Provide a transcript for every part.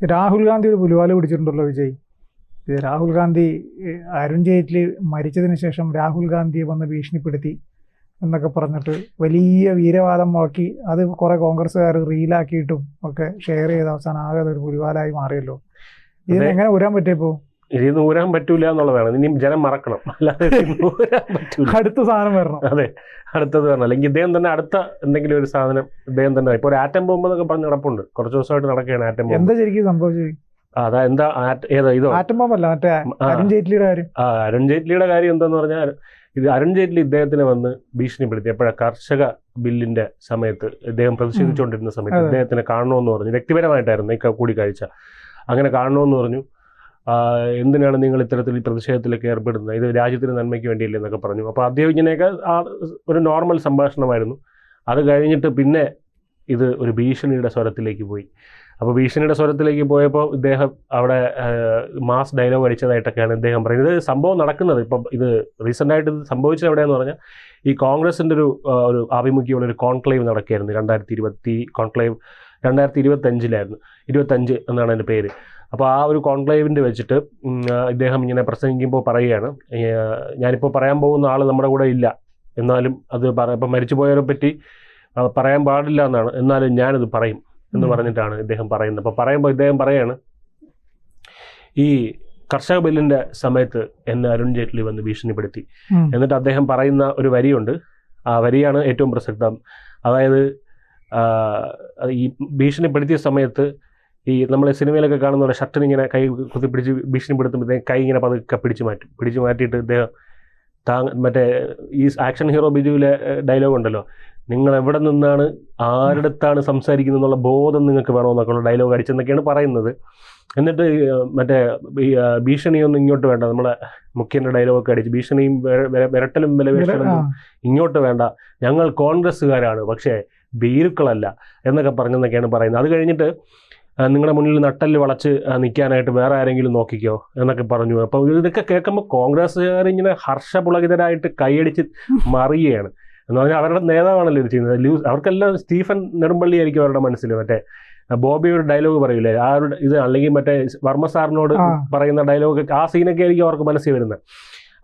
രാഹുൽ ഗാന്ധി ഒരു പുലിവാല പിടിച്ചിട്ടുണ്ടല്ലോ വിജയ്. രാഹുൽ ഗാന്ധി അരുൺ ജെയ്റ്റ്ലി മരിച്ചതിന് ശേഷം രാഹുൽ ഗാന്ധിയെ വന്ന് ഭീഷണിപ്പെടുത്തി എന്നൊക്കെ പറഞ്ഞിട്ട് വലിയ വീരവാദം മുഴക്കി അത് കുറേ കോൺഗ്രസ്സുകാർ റീലാക്കിയിട്ടും ഒക്കെ ഷെയർ ചെയ്ത അവസാനം ആകെ ഒരു പുലിവാലായി മാറിയല്ലോ. ഇതിന് ഉരാൻ എങ്ങനെ നിന്ന് ഊരാൻ പറ്റൂല എന്നുള്ളതാണ്. ഇനി ജനം മറക്കണം. അല്ലാതെ പറ്റൂല. അടുത്ത സാധനം വരണം. അതെ അടുത്തത് വരണം. അല്ലെങ്കിൽ ഇദ്ദേഹം തന്നെ അടുത്ത എന്തെങ്കിലും ഒരു സാധനം ഇദ്ദേഹം തന്നെ ഇപ്പൊ ഒരു ആറ്റം ബോംബ് എന്നൊക്കെ പറഞ്ഞ് നടപ്പുണ്ട്. കുറച്ച് ദിവസമായിട്ട് നടക്കുകയാണ് ആറ്റം ബോംബ്. എന്താ ശരിക്കും സംഭവിച്ചത് അതാ എന്താ ഏതാ ഇതോ? ആറ്റം ബോംബല്ല മറ്റേ അരുൺ ജെയ്റ്റ്ലിയുടെ കാര്യം. ആ അരുൺ ജെയ്റ്റ്ലിയുടെ കാര്യം എന്താന്ന് പറഞ്ഞാൽ ഇത് അരുൺ ജെയ്റ്റ്ലി ഇദ്ദേഹത്തിനെ വന്ന് ഭീഷണിപ്പെടുത്തി. എപ്പോഴാ കർഷക ബില്ലിന്റെ സമയത്ത് ഇദ്ദേഹം പ്രതിഷേധിച്ചുകൊണ്ടിരുന്ന സമയത്ത്. ഇദ്ദേഹത്തിനെ കാണണമെന്ന് പറഞ്ഞു. വ്യക്തിപരമായിട്ടായിരുന്നു ഈ കൂടിക്കാഴ്ച. അങ്ങനെ കാണണമെന്ന് പറഞ്ഞു. എന്തിനാണ് നിങ്ങൾ ഇത്തരത്തിൽ പ്രതിഷേധത്തിലൊക്കെ ഏർപ്പെടുന്നത്? ഇത് രാജ്യത്തിന് നന്മയ്ക്ക് വേണ്ടിയല്ലേ എന്നൊക്കെ പറഞ്ഞു. അപ്പോൾ അദ്ദേഹം ഇങ്ങനെയൊക്കെ ആ ഒരു നോർമൽ സംഭാഷണമായിരുന്നു. അത് കഴിഞ്ഞിട്ട് പിന്നെ ഇത് ഒരു ഭീഷണിയുടെ സ്വരത്തിലേക്ക് പോയി. അപ്പോൾ ഭീഷണിയുടെ സ്വരത്തിലേക്ക് പോയപ്പോൾ ഇദ്ദേഹം അവിടെ മാസ് ഡയലോഗ് അടിച്ചതായിട്ടൊക്കെയാണ് ഇദ്ദേഹം പറയുന്നത്. ഇത് സംഭവം നടക്കുന്നത്. ഇപ്പം ഇത് റീസെന്റ് ആയിട്ട് ഇത് സംഭവിച്ചത് എവിടെയെന്ന് പറഞ്ഞാൽ ഈ കോൺഗ്രസിന്റെ ഒരു ഒരു ആഭിമുഖ്യമുള്ള ഒരു കോൺക്ലേവ് നടക്കുകയായിരുന്നു. രണ്ടായിരത്തി ഇരുപത്തി കോൺക്ലേവ് രണ്ടായിരത്തി ഇരുപത്തഞ്ചിലായിരുന്നു ഇരുപത്തഞ്ച് എന്നാണ് അതിന്റെ പേര്. അപ്പോൾ ആ ഒരു കോൺക്ലേവിന്റെ വെച്ചിട്ട് ഇദ്ദേഹം ഇങ്ങനെ പ്രസംഗിക്കുമ്പോൾ പറയുകയാണ് ഞാനിപ്പോൾ പറയാൻ പോകുന്ന ആൾ നമ്മുടെ കൂടെ ഇല്ല. എന്നാലും അത് പറ ഇപ്പം മരിച്ചുപോയവരെ പറ്റി പറയാൻ പാടില്ല എന്നാണ്. എന്നാലും ഞാനത് പറയും എന്ന് പറഞ്ഞിട്ടാണ് ഇദ്ദേഹം പറയുന്നത്. അപ്പോൾ പറയുമ്പോൾ ഇദ്ദേഹം പറയാണ് ഈ കർഷക ബില്ലിന്റെ സമയത്ത് എന്നെ അരുൺ ജെയ്റ്റ്ലി വന്ന് ഭീഷണിപ്പെടുത്തി. എന്നിട്ട് അദ്ദേഹം പറയുന്ന ഒരു വരിയുണ്ട്. ആ വരിയാണ് ഏറ്റവും പ്രസക്തം. അതായത് ഈ ഭീഷണിപ്പെടുത്തിയ സമയത്ത് ഈ നമ്മൾ സിനിമയിലൊക്കെ കാണുന്ന പോലെ ഷർട്ടിന് ഇങ്ങനെ കൈ കുത്തിപ്പിടിച്ച് ഭീഷണിപ്പെടുത്തുമ്പോഴത്തേക്ക് കൈ ഇങ്ങനെ പതുക്കെ പിടിച്ച് മാറ്റും. പിടിച്ച് മാറ്റിയിട്ട് ഇദ്ദേഹം താ മറ്റേ ഈ ആക്ഷൻ ഹീറോ ബിജുവിലെ ഡയലോഗ് ഉണ്ടല്ലോ. നിങ്ങൾ എവിടെ നിന്നാണ് ആരുടെ അടുത്താണ് സംസാരിക്കുന്നത് എന്നുള്ള ബോധം നിങ്ങൾക്ക് വേണമെന്നൊക്കെയുള്ള ഡയലോഗ് അടിച്ചെന്നൊക്കെയാണ് പറയുന്നത്. എന്നിട്ട് മറ്റേ ഈ ഭീഷണിയൊന്നും ഇങ്ങോട്ട് വേണ്ട. നമ്മളെ മുഖ്യന്റെ ഡയലോഗൊക്കെ അടിച്ച് ഭീഷണിയും വിരട്ടലും വിലവേഷലും ഇങ്ങോട്ട് വേണ്ട. ഞങ്ങൾ കോൺഗ്രസ്സുകാരാണ് പക്ഷേ ഭീരുക്കളല്ല എന്നൊക്കെ പറഞ്ഞെന്നൊക്കെയാണ് പറയുന്നത്. അത് കഴിഞ്ഞിട്ട് നിങ്ങളുടെ മുന്നിൽ നട്ടൽ വളച്ച് നിൽക്കാനായിട്ട് വേറെ ആരെങ്കിലും നോക്കിക്കോ എന്നൊക്കെ പറഞ്ഞു. അപ്പോൾ ഇതൊക്കെ കേൾക്കുമ്പോൾ കോൺഗ്രസ്സുകാർ ഇങ്ങനെ ഹർഷപുളകിതരായിട്ട് കൈയടിച്ച് മറിയുകയാണ്. എന്ന് പറഞ്ഞാൽ അവരുടെ നേതാവാണല്ലോ ഇത് ചെയ്യുന്നത്. ലൂസ് അവർക്കെല്ലാം സ്റ്റീഫൻ നെടുമ്പള്ളി ആയിരിക്കും അവരുടെ മനസ്സിൽ മറ്റേ ബോബിയുടെ ഡയലോഗ് പറയില്ലേ ആ ഒരു ഇത് അല്ലെങ്കിൽ മറ്റേ വർമ്മ സാറിനോട് പറയുന്ന ഡയലോഗ് ആ സീനൊക്കെ ആയിരിക്കും അവർക്ക് മനസ്സിൽ വരുന്നത്.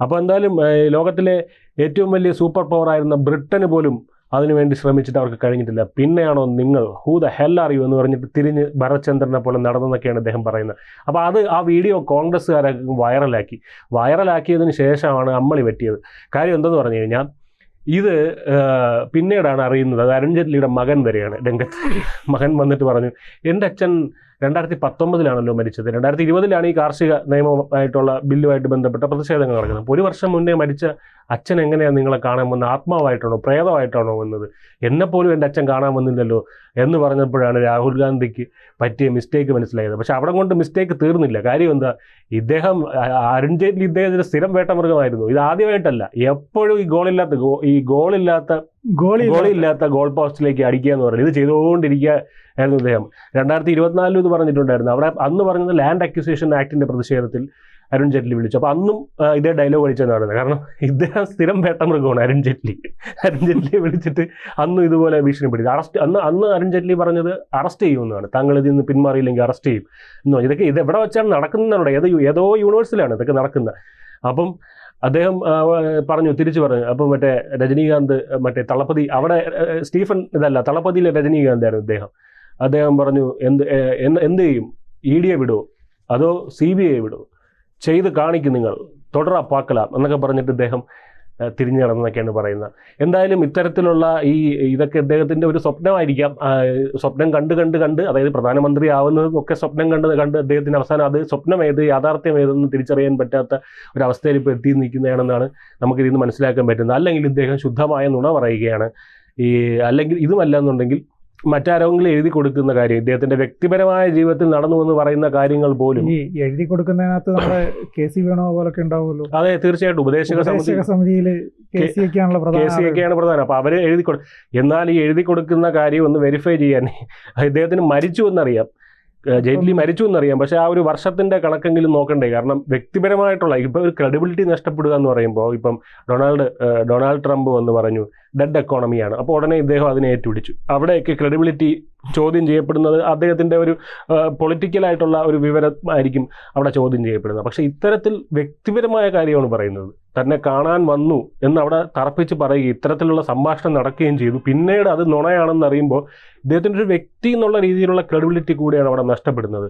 അപ്പോൾ എന്തായാലും ലോകത്തിലെ ഏറ്റവും വലിയ സൂപ്പർ പവർ ആയിരുന്ന ബ്രിട്ടന് പോലും അതിനുവേണ്ടി ശ്രമിച്ചിട്ട് അവർക്ക് കഴിഞ്ഞിട്ടില്ല. പിന്നെയാണോ നിങ്ങൾ ഹൂ ദ ഹെൽ അറിയൂ എന്ന് പറഞ്ഞിട്ട് തിരിഞ്ഞ് ഭരചന്ദ്രനെ പോലെ നടന്നെന്നൊക്കെയാണ് അദ്ദേഹം പറയുന്നത്. അപ്പോൾ അത് ആ വീഡിയോ കോൺഗ്രസ്സുകാരെ വൈറലാക്കി. വൈറലാക്കിയതിന് ശേഷമാണ് അമ്മളി പറ്റിയത് കാര്യം എന്തെന്ന് പറഞ്ഞു കഴിഞ്ഞാൽ ഇത് പിന്നീടാണ് അറിയുന്നത്. അത് അരുൺ ജെയ്റ്റ്ലിയുടെ മകൻ വരെയാണ് രംഗത്ത്. മകൻ വന്നിട്ട് പറഞ്ഞു എന്റെ അച്ഛൻ രണ്ടായിരത്തി പത്തൊമ്പതിലാണല്ലോ മരിച്ചത്. രണ്ടായിരത്തി ഇരുപതിലാണ് ഈ കാർഷിക നിയമമായിട്ടുള്ള ബില്ലുമായിട്ട് ബന്ധപ്പെട്ട പ്രതിഷേധങ്ങൾ നടക്കുന്നത്. ഒരു വർഷം മുന്നേ മരിച്ച അച്ഛൻ എങ്ങനെയാണ് നിങ്ങളെ കാണാൻ വന്നത്? ആത്മാവായിട്ടാണോ? പ്രേതമായിട്ടാണോ വന്നത്? എന്നെപ്പോലും എന്റെ അച്ഛൻ കാണാൻ വന്നില്ലല്ലോ എന്ന് പറഞ്ഞപ്പോഴാണ് രാഹുൽ ഗാന്ധിക്ക് പറ്റിയ മിസ്റ്റേക്ക് മനസ്സിലായത്. പക്ഷെ അവിടെ കൊണ്ട് മിസ്റ്റേക്ക് തീർന്നില്ല. കാര്യം എന്താ? ഇദ്ദേഹം അരുൺ ജെയ്റ്റ്ലി ഇദ്ദേഹത്തിന് സ്ഥിരം വേട്ടമൃഗമായിരുന്നു. ഇത് ആദ്യമായിട്ടല്ല. എപ്പോഴും ഈ ഗോളില്ലാത്ത ഗോ ഈ ഗോളില്ലാത്ത ഗോളി ഗോളില്ലാത്ത ഗോൾ പോസ്റ്റിലേക്ക് അടിക്കുക എന്ന് പറയുന്നത്. ഇത് ചെയ്തുകൊണ്ടിരിക്കുക ആയിരുന്നു ഇദ്ദേഹം. രണ്ടായിരത്തി ഇരുപത്തിനാലിലും ഇത് പറഞ്ഞിട്ടുണ്ടായിരുന്നു. അവിടെ അന്ന് പറഞ്ഞത് ലാൻഡ് അക്യൂസേഷൻ ആക്ടിന്റെ പ്രതിഷേധത്തിൽ അരുൺ ജെയ്റ്റ്ലി വിളിച്ചു. അപ്പോൾ അന്നും ഇതേ ഡയലോഗ് അടിച്ചെന്ന് പറയുന്നത് കാരണം ഇദ്ദേഹം സ്ഥിരം വേട്ടമൃഗമാണ് അരുൺ ജെയ്റ്റ്ലി. അരുൺ ജെയ്റ്റ്ലിയെ വിളിച്ചിട്ട് അന്നും ഇതുപോലെ ഭീഷണിപ്പെടുത്തി അറസ്റ്റ് അന്ന് അന്ന് അരുൺ ജെയ്റ്റ്ലി പറഞ്ഞത് അറസ്റ്റ് ചെയ്യുമെന്നാണ്. താങ്കൾ ഇതിൽ നിന്ന് പിന്മാറിയില്ലെങ്കിൽ അറസ്റ്റ് ചെയ്യും എന്ന് ഇതൊക്കെ ഇത് എവിടെ വെച്ചാണ് നടക്കുന്നതാണ് ഏതോ ഏതോ യൂണിവേഴ്സിലാണ് ഇതൊക്കെ നടക്കുന്നത്. അപ്പം അദ്ദേഹം പറഞ്ഞു തിരിച്ചു പറഞ്ഞു. അപ്പം മറ്റേ രജനീകാന്ത് മറ്റേ തളപതി അവിടെ സ്റ്റീഫൻ ഇതല്ല തളപതിയിലെ രജനീകാന്ത് ആയിരുന്നു അദ്ദേഹം അദ്ദേഹം പറഞ്ഞു എന്ത് എന്ത് ചെയ്യും? ഇ ഡിയെ വിടുമോ അതോ സി ബി ഐ വിടുമോ ചെയ്ത് കാണിക്കും നിങ്ങൾ. തുടരാ പാക്കലാം എന്നൊക്കെ പറഞ്ഞിട്ട് ഇദ്ദേഹം തിരിഞ്ഞു നടന്നൊക്കെയാണ് പറയുന്നത്. എന്തായാലും ഇത്തരത്തിലുള്ള ഈ ഇതൊക്കെ ഇദ്ദേഹത്തിന്റെ ഒരു സ്വപ്നമായിരിക്കാം. സ്വപ്നം കണ്ട് കണ്ട് കണ്ട് അതായത് പ്രധാനമന്ത്രി ആവുന്നതും ഒക്കെ സ്വപ്നം കണ്ട് കണ്ട് അദ്ദേഹത്തിന് അവസാനം അത് സ്വപ്നം ഏത് യാഥാർത്ഥ്യം ഏതെന്ന് തിരിച്ചറിയാൻ പറ്റാത്ത ഒരു അവസ്ഥയിൽ ഇപ്പോൾ എത്തി നിൽക്കുന്നതാണെന്നാണ് നമുക്ക് ഇതിൽ നിന്ന് മനസ്സിലാക്കാൻ പറ്റുന്നത്. അല്ലെങ്കിൽ ഇദ്ദേഹം ശുദ്ധമായ നുണ പറയുകയാണ്. ഈ അല്ലെങ്കിൽ ഇതുമല്ല എന്നുണ്ടെങ്കിൽ മറ്റാരെങ്കിലും എഴുതി കൊടുക്കുന്ന കാര്യം ഇദ്ദേഹത്തിന്റെ വ്യക്തിപരമായ ജീവിതത്തിൽ നടന്നു എന്ന് പറയുന്ന കാര്യങ്ങൾ പോലും. ഈ എഴുതി കൊടുക്കുന്നതിനകത്ത് നമ്മുടെ കെ സി വേണോ പോലൊക്കെ ഉണ്ടാവുമല്ലോ. അതെ തീർച്ചയായിട്ടും. ഉപദേശക സമിതി. ഉപദേശക സമിതിയിൽ കെ സി ഒക്കെയാണ് പ്രധാനം. അപ്പോൾ അവർ എഴുതി കൊടു എന്നാൽ ഈ എഴുതി കൊടുക്കുന്ന കാര്യം ഒന്ന് വെരിഫൈ ചെയ്യാൻ ഇദ്ദേഹത്തിന് മരിച്ചു എന്നറിയാം. ജെയ്റ്റ്ലി മരിച്ചു എന്നറിയാം. പക്ഷേ ആ ഒരു വർഷത്തിന്റെ കണക്കെങ്കിലും നോക്കണ്ടേ? കാരണം വ്യക്തിപരമായിട്ടുള്ള ഇപ്പൊ ഒരു ക്രെഡിബിലിറ്റി നഷ്ടപ്പെടുക എന്ന് പറയുമ്പോൾ ഇപ്പം ഡൊണാൾഡ് ഡൊണാൾഡ് ട്രംപ് വന്ന് പറഞ്ഞു ഡെഡ് എക്കോണമിയാണ് അപ്പോൾ ഉടനെ ഇദ്ദേഹം അതിനെ ഏറ്റുപിടിച്ചു. അവിടെയൊക്കെ ക്രെഡിബിലിറ്റി ചോദ്യം ചെയ്യപ്പെടുന്നത് അദ്ദേഹത്തിന്റെ ഒരു പൊളിറ്റിക്കലായിട്ടുള്ള ഒരു വിവരം വിവരമായിരിക്കും അവിടെ ചോദ്യം ചെയ്യപ്പെടുന്നത്. പക്ഷേ ഇത്തരത്തിൽ വ്യക്തിപരമായ കാര്യമാണ് പറയുന്നത്. തന്നെ കാണാൻ വന്നു എന്ന് അവിടെ തറപ്പിച്ച് പറയുകയും ഇത്തരത്തിലുള്ള സംഭാഷണം നടക്കുകയും ചെയ്തു. പിന്നീട് അത് നുണയാണെന്ന് അറിയുമ്പോൾ ഇദ്ദേഹത്തിന്റെ ഒരു വ്യക്തി എന്നുള്ള രീതിയിലുള്ള ക്രെഡിബിലിറ്റി കൂടിയാണ് അവിടെ നഷ്ടപ്പെടുന്നത്.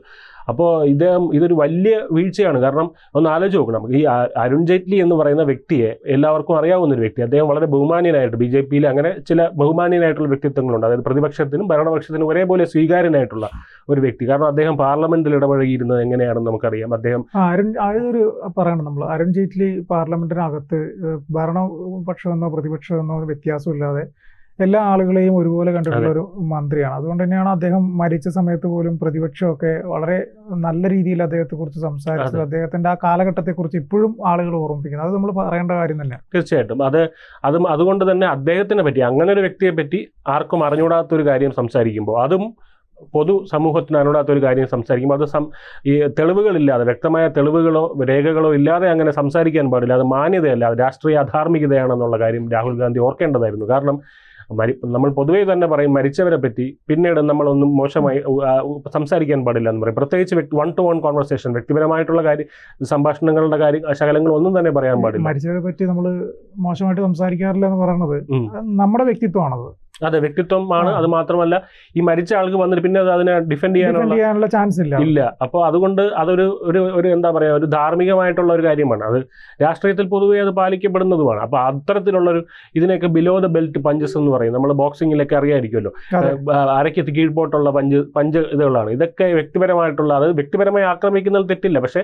അപ്പോൾ ഇദ്ദേഹം ഇതൊരു വലിയ വീഴ്ചയാണ്. കാരണം ഒന്ന് ആലോചിച്ച് നോക്കണം. ഈ അരുൺ ജെയ്റ്റ്ലി എന്ന് പറയുന്ന വ്യക്തിയെ എല്ലാവർക്കും അറിയാവുന്ന ഒരു വ്യക്തി അദ്ദേഹം വളരെ ബഹുമാന്യനായിട്ട് ബി ജെ പിയിൽ അങ്ങനെ ചില ബഹുമാന്യനായിട്ടുള്ള വ്യക്തിത്വങ്ങളുണ്ട്. അതായത് പ്രതിപക്ഷത്തിനും ഭരണപക്ഷത്തിനും ഒരേപോലെ സ്വീകാര്യനായിട്ടുള്ള ഒരു വ്യക്തി. കാരണം അദ്ദേഹം പാർലമെന്റിൽ ഇടപഴകിയിരുന്നത് എങ്ങനെയാണെന്ന് നമുക്കറിയാം. അദ്ദേഹം അരുൺ അതൊരു പറയണം നമ്മൾ അരുൺ ജെയ്റ്റ്ലി പാർലമെന്റിനകത്ത് ഭരണപക്ഷമെന്നോ പ്രതിപക്ഷമെന്നോ വ്യത്യാസമില്ലാതെ എല്ലാ ആളുകളെയും ഒരുപോലെ കണ്ടിട്ടുള്ള ഒരു മന്ത്രിയാണ്. അതുകൊണ്ട് തന്നെയാണ് അദ്ദേഹം മരിച്ച സമയത്ത് പോലും പ്രതിപക്ഷമൊക്കെ വളരെ നല്ല രീതിയിൽ അദ്ദേഹത്തെ കുറിച്ച് സംസാരിച്ചത് അദ്ദേഹത്തിന്റെ ആ കാലഘട്ടത്തെ കുറിച്ച് ഇപ്പോഴും ആളുകൾ ഓർമ്മിപ്പിക്കുന്നത്. അത് നമ്മൾ പറയേണ്ട കാര്യം തന്നെ തീർച്ചയായിട്ടും. അത് അതും അതുകൊണ്ട് തന്നെ അദ്ദേഹത്തിനെ പറ്റി അങ്ങനെ ഒരു വ്യക്തിയെ പറ്റി ആർക്കും അറിഞ്ഞൂടാത്ത ഒരു കാര്യം സംസാരിക്കുമ്പോൾ അതും പൊതു സമൂഹത്തിന് അറിഞ്ഞൂടാത്ത ഒരു കാര്യം സംസാരിക്കുമ്പോൾ അത് സം ഈ തെളിവുകളില്ലാതെ വ്യക്തമായ തെളിവുകളോ രേഖകളോ ഇല്ലാതെ അങ്ങനെ സംസാരിക്കാൻ പാടില്ല. അത് മാന്യതയല്ല അത് രാഷ്ട്രീയ അധാർമികതയാണെന്നുള്ള കാര്യം രാഹുൽ ഗാന്ധി ഓർക്കേണ്ടതായിരുന്നു. കാരണം മരി നമ്മൾ പൊതുവേ തന്നെ പറയും മരിച്ചവരെ പറ്റി പിന്നീട് നമ്മളൊന്നും മോശമായി സംസാരിക്കാൻ പാടില്ല എന്ന് പറയും. പ്രത്യേകിച്ച് വൺ ടു വൺ കോൺവെർസേഷൻ വ്യക്തിപരമായിട്ടുള്ള കാര്യ സംഭാഷണങ്ങളുടെ കാര്യം ശകലങ്ങൾ ഒന്നും തന്നെ പറയാൻ പാടില്ല. മരിച്ചവരെ പറ്റി നമ്മൾ മോശമായിട്ട് സംസാരിക്കാറില്ല എന്ന് പറയുന്നത് നമ്മുടെ വ്യക്തിത്വമാണത്. അതെ വ്യക്തിത്വമാണ് ആണ്. അത് മാത്രമല്ല ഈ മരിച്ച ആൾക്ക് വന്നിട്ട് പിന്നെ അത് അതിനെ ഡിഫെൻഡ് ചെയ്യാനുള്ള ചാൻസ് ഇല്ല. ഇല്ല. അപ്പോൾ അതുകൊണ്ട് അതൊരു ഒരു ഒരു എന്താ പറയുക ഒരു ധാർമ്മികമായിട്ടുള്ള ഒരു കാര്യമാണ്. അത് രാഷ്ട്രീയത്തിൽ പൊതുവേ അത് പാലിക്കപ്പെടുന്നതുമാണ്. അപ്പോൾ അത്തരത്തിലുള്ളൊരു ഇതിനൊക്കെ ബിലോ ദ ബെൽറ്റ് പഞ്ചസ് എന്ന് പറയും. നമ്മൾ ബോക്സിങ്ങിലൊക്കെ അറിയാമായിരിക്കുമല്ലോ അരയ്ക്ക് കീഴ്പോട്ടുള്ള പഞ്ച് പഞ്ച് ഇതുകളാണ്. ഇതൊക്കെ വ്യക്തിപരമായിട്ടുള്ള അത് വ്യക്തിപരമായി ആക്രമിക്കുന്നത് തെറ്റില്ല. പക്ഷേ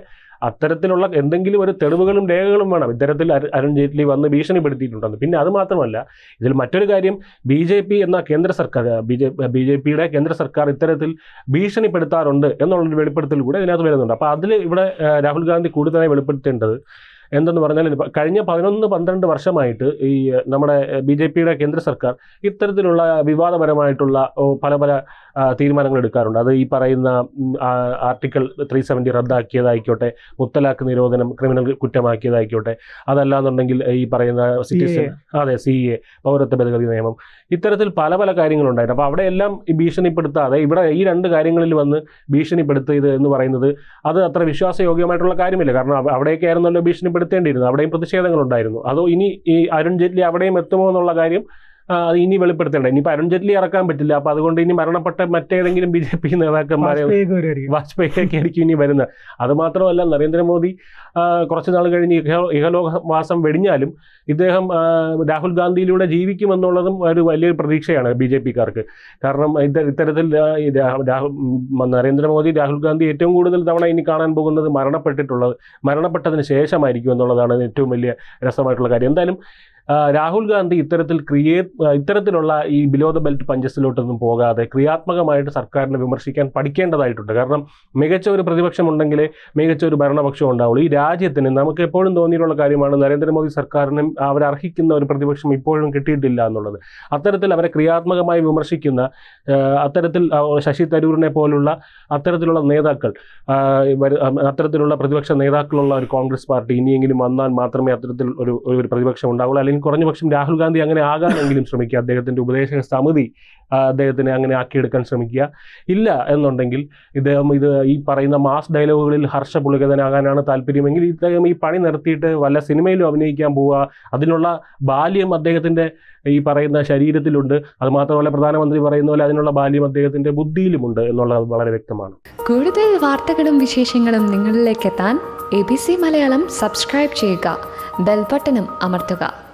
അത്തരത്തിലുള്ള എന്തെങ്കിലും ഒരു തെളിവുകളും രേഖകളും വേണം. ഇത്തരത്തിൽ അരുൺ ജെയ്റ്റ്ലി വന്ന് ഭീഷണിപ്പെടുത്തിയിട്ടുണ്ടെന്ന്. പിന്നെ അത് മാത്രമല്ല ഇതിൽ മറ്റൊരു കാര്യം ബി ജെ പി എന്ന കേന്ദ്ര സർക്കാർ ബി ജെ ബി ജെ പിയുടെ കേന്ദ്ര സർക്കാർ ഇത്തരത്തിൽ ഭീഷണിപ്പെടുത്താറുണ്ട് എന്നുള്ളൊരു വെളിപ്പെടുത്തൽ കൂടെ ഇതിനകത്ത് വരുന്നുണ്ട്. അപ്പോൾ അതിൽ ഇവിടെ രാഹുൽ ഗാന്ധി കൂടുതലായി വെളിപ്പെടുത്തേണ്ടത് എന്തെന്ന് പറഞ്ഞാൽ കഴിഞ്ഞ പതിനൊന്ന് പന്ത്രണ്ട് വർഷമായിട്ട് ഈ നമ്മുടെ ബി ജെ പിയുടെ കേന്ദ്ര സർക്കാർ ഇത്തരത്തിലുള്ള വിവാദപരമായിട്ടുള്ള പല പല തീരുമാനങ്ങൾ എടുക്കാറുണ്ട്. അത് ഈ പറയുന്ന ആർട്ടിക്കിൾ ത്രീ സെവന്റി റദ്ദാക്കിയതായിക്കോട്ടെ മുത്തലാഖ് നിരോധനം ക്രിമിനൽ കുറ്റമാക്കിയതായിക്കോട്ടെ അതല്ലാന്നുണ്ടെങ്കിൽ ഈ പറയുന്ന സിറ്റിസൺ അതെ സി എ പൗരത്വ ഭേദഗതി നിയമം ഇത്തരത്തിൽ പല പല കാര്യങ്ങളുണ്ടായിട്ട് അപ്പോൾ അവിടെയെല്ലാം ഭീഷണിപ്പെടുത്താതെ ഇവിടെ ഈ രണ്ട് കാര്യങ്ങളിൽ വന്ന് ഭീഷണിപ്പെടുത്തിയത് എന്ന് പറയുന്നത് അത് അത്ര വിശ്വാസയോഗ്യമായിട്ടുള്ള കാര്യമില്ല. കാരണം അവിടെയൊക്കെ ആയിരുന്നല്ലോ ഭീഷണിപ്പെടുത്തേണ്ടിയിരുന്നത്. അവിടെയും പ്രതിഷേധങ്ങളുണ്ടായിരുന്നു. അതോ ഇനി ഈ അരുൺ ജെയ്റ്റ്ലി അവിടെയും എത്തുമോ എന്നുള്ള കാര്യം അത് ഇനി വെളിപ്പെടുത്തേണ്ട. ഇനി അരുൺ ജെയ്റ്റ്ലി ഇറക്കാൻ പറ്റില്ല. അപ്പൊ അതുകൊണ്ട് ഇനി മരണപ്പെട്ട മറ്റേതെങ്കിലും ബി ജെ പി നേതാക്കന്മാരെ വാജ്പേയിയൊക്കെ ആയിരിക്കും ഇനി വരുന്നത്. അത് മാത്രമല്ല നരേന്ദ്രമോദി കുറച്ചു നാൾ കഴിഞ്ഞ് ഇഹലോകവാസം വെടിഞ്ഞാലും ഇദ്ദേഹം രാഹുൽ ഗാന്ധിയിലൂടെ ജീവിക്കുമെന്നുള്ളതും ഒരു വലിയൊരു പ്രതീക്ഷയാണ് ബി ജെ പിക്കാർക്ക്. കാരണം ഇത് ഇത്തരത്തിൽ രാഹുൽ നരേന്ദ്രമോദി രാഹുൽ ഗാന്ധി ഏറ്റവും കൂടുതൽ തവണ ഇനി കാണാൻ പോകുന്നത് മരണപ്പെട്ടിട്ടുള്ളത് മരണപ്പെട്ടതിന് ശേഷമായിരിക്കും എന്നുള്ളതാണ് ഏറ്റവും വലിയ രസമായിട്ടുള്ള കാര്യം. എന്തായാലും രാഹുൽ ഗാന്ധി ഇത്തരത്തിൽ ക്രിയേ ഇത്തരത്തിലുള്ള ഈ ബിലോ ദ ബെൽറ്റ് പഞ്ചസിലോട്ടൊന്നും പോകാതെ ക്രിയാത്മകമായിട്ട് സർക്കാരിനെ വിമർശിക്കാൻ പഠിക്കേണ്ടതായിട്ടുണ്ട്. കാരണം മികച്ച ഒരു പ്രതിപക്ഷം ഉണ്ടെങ്കിലേ മികച്ച ഒരു ഭരണപക്ഷം ഉണ്ടാവുള്ളൂ. ഈ രാജ്യത്തിന് നമുക്ക് എപ്പോഴും തോന്നിയിട്ടുള്ള കാര്യമാണ് നരേന്ദ്രമോദി സർക്കാരിനും അവരർഹിക്കുന്ന ഒരു പ്രതിപക്ഷം ഇപ്പോഴും കിട്ടിയിട്ടില്ല എന്നുള്ളത്. അത്തരത്തിൽ അവരെ ക്രിയാത്മകമായി വിമർശിക്കുന്ന അത്തരത്തിൽ ശശി തരൂരിനെ പോലുള്ള അത്തരത്തിലുള്ള നേതാക്കൾ അത്തരത്തിലുള്ള പ്രതിപക്ഷ നേതാക്കളുള്ള ഒരു കോൺഗ്രസ് പാർട്ടി ഇനിയെങ്കിലും വന്നാൽ മാത്രമേ അത്തരത്തിൽ ഒരു ഒരു പ്രതിപക്ഷം ഉണ്ടാവുള്ളൂ. അല്ലെങ്കിൽ കുറഞ്ഞ പക്ഷം രാഹുൽ ഗാന്ധി അങ്ങനെ ആകാനെങ്കിലും ശ്രമിക്കുക. അദ്ദേഹത്തിന്റെ ഉപദേശക സമിതി അദ്ദേഹത്തിനെ അങ്ങനെ ആക്കിയെടുക്കാൻ ശ്രമിക്കുക. ഇല്ല എന്നുണ്ടെങ്കിൽ ഇദ്ദേഹം ഇത് ഈ പറയുന്ന മാസ് ഡയലോഗുകളിൽ ഹർഷ പുളികതനാകാനാണ് താല്പര്യമെങ്കിൽ ഇദ്ദേഹം ഈ പണി നിർത്തിയിട്ട് വല്ല സിനിമയിലും അഭിനയിക്കാൻ പോവുക. അതിനുള്ള ബാല്യം അദ്ദേഹത്തിന്റെ ഈ പറയുന്ന ശരീരത്തിലുണ്ട്. അതുമാത്രമല്ല പ്രധാനമന്ത്രി പറയുന്ന പോലെ അതിനുള്ള ബാല്യം അദ്ദേഹത്തിന്റെ ബുദ്ധിയിലുമുണ്ട് എന്നുള്ളത് വളരെ വ്യക്തമാണ്. കൂടുതൽ വാർത്തകളും വിശേഷങ്ങളും നിങ്ങളിലേക്ക് എത്താൻ A B C Malayalam subscribe ചെയ്യുക. ബെൽബട്ടനും അമർത്തുക.